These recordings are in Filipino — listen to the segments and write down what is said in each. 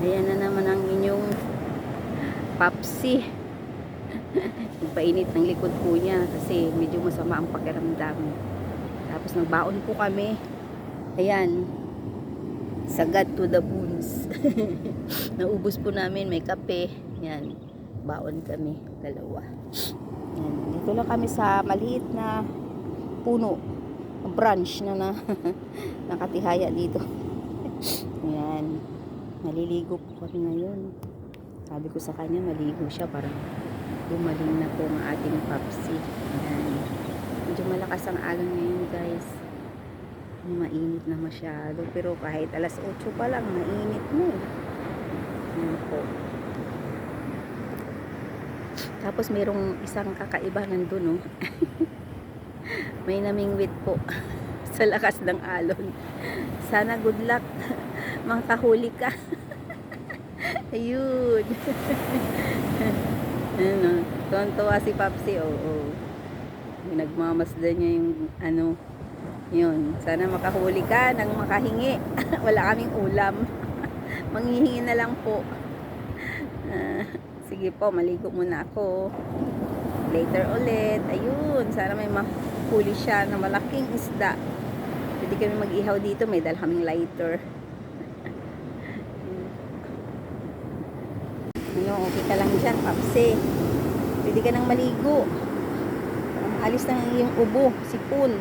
Ayan na naman ang inyong papsi. Nagpainit ng likod po niya kasi medyo masama ang pakiramdam. Tapos nagbaon po kami. Ayan. Sagad to the bones. Naubos po namin. May kape. Yan. Baon kami. Dalawa. Yan. Dito lang kami sa maliit na puno. Branch na na nakatihaya dito. Yan. Maliligo po kami ngayon. Sabi ko sa kanya, maligo siya para gumaling na po ang ating papsi. Ayan. Medyo malakas ang alon ngayon guys. Mainit na masyado. Pero kahit alas 8 pa lang, mainit na eh. Po. Tapos mayroong isang kakaiba nandun oh. May namingwit po sa lakas ng alon. Sana good luck. Makahuli ka. Ayun. ano, tuwan-tuwa si Papsi. Oo. Oh, oh. Nagmamasdan niya yung ano, yun. Sana makahuli ka nang makahingi. Wala kaming ulam. Manghihingi na lang po. Ah, sige po, maligo muna ako. Later ulit. Ayun, sana may mahuli siya na malaking isda. Pwede kami mag-ihaw dito. May dal kaming lighter. Ano, okay ka lang dyan, Papsi. Pwede ka nang maligo. Alis na ang iyong ubo, sipon.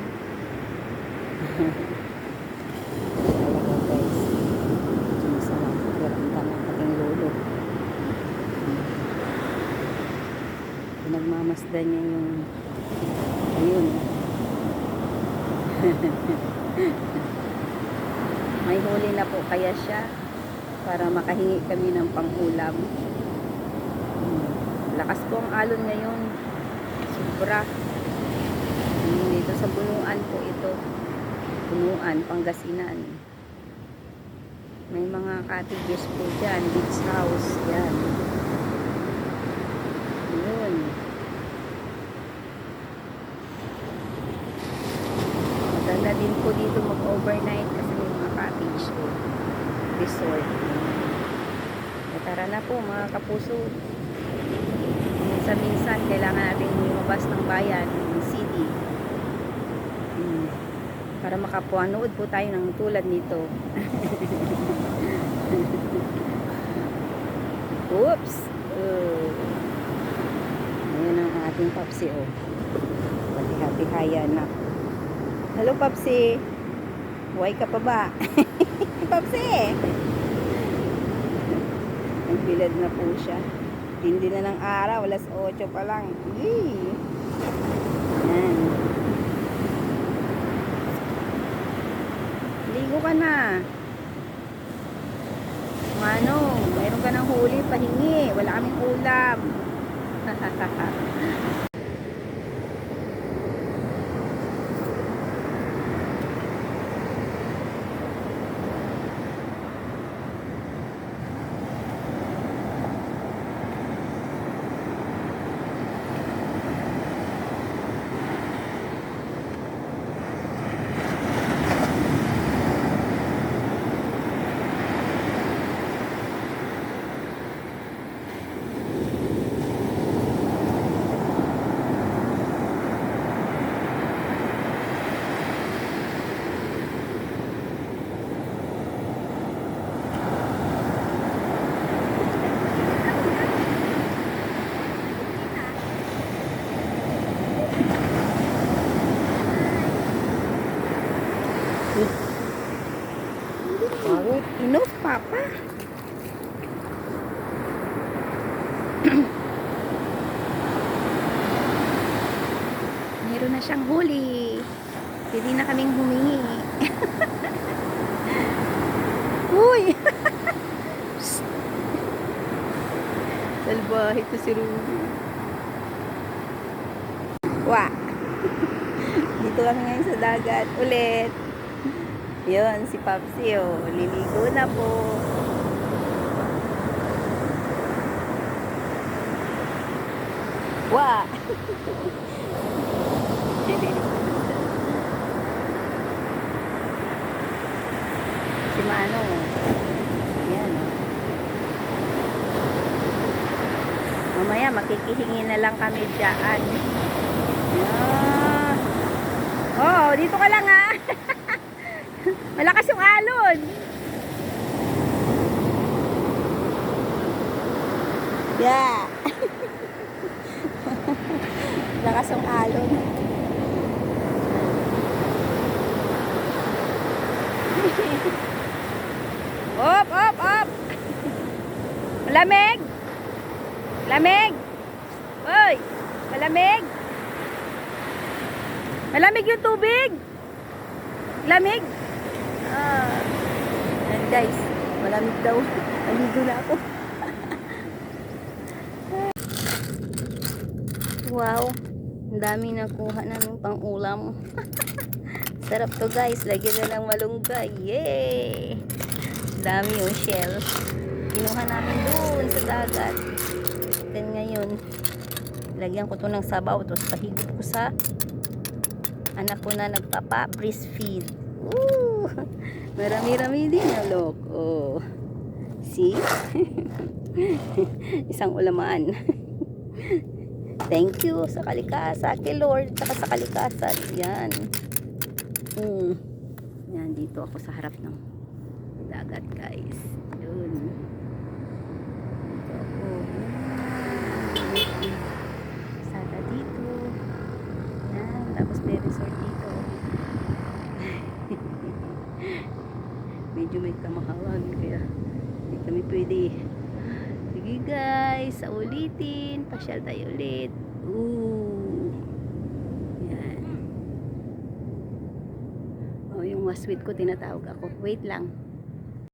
Pinagmamasdan niya yung ayun. May huli na po kaya siya para makahingi kami ng pangulam. Lakas po ang alon ngayon. Sobra. Dito sa bunuan po ito. Bunuan, Pangasinan. May mga cottages po dyan. Beach house. Yan. Yun. Maganda din po dito mag-overnight kasi may mga cottage po. Resort. Tara na po mga kapuso. Minsan-minsan kailangan natin lumabas ng bayan, ng city. Hmm. Para makapanood po tayo ng tulad nito. Oops! Uh. Ayan ang ating papsi, oh. Pati-hati-haya na. Hello, papsi. Buhay ka pa ba? papsi! Nagbilad na po siya. Hindi na ng araw. Alas 8 pa lang. Yee! Ayan. Ligo ka na. Mano, mayroon ka ng huli, pahingi. Wala kaming ulam. Pangit. Enough, Papa. Meron na siyang huli. Pwede na kaming humingi. Uy! Salbahe to si Ruby. Wa! Dito kami ngayon sa dagat. Ulit. Yun, si Papsi, oh. Liligo na po. Wa! si Manong, Yan, oh. Mamaya, makikihingi na lang kami dyan. Yan. Oh, dito ka lang, ha? Malakas yung alon. Yeah. Lakas yung alon. op, op, op. Malamig. Malamig. Hoy, malamig. Malamig yung tubig. Lamig. Ah. Yan guys, malamig daw. Naligo na ako. wow. Ang dami nakuha namin pang ulam. Sarap to guys. Lagyan na ng malunggay. Yay! Dami yung shell. Kinuha namin doon sa dagat. Then ngayon, lagyan ko to ng sabaw. Tapos pahigop ko sa anak ko na nagpapa breastfeed. Woo! Marami-rami din na look. Oh. See? Isang ulamaan. Thank you sa kalikasan kay Lord saka sa kalikasan. Yan. Mm. Yan dito ako sa harap ng dagat, guys. Yun. Dito ako. Sada dito. Yan. Tapos may resort dito. Kamahawan kaya hindi kami pwede. Sige guys, sa ulitin. Pasyal tayo ulit. Ooh. Yan. Oh, yung waswit ko tinatawag ako. Wait lang.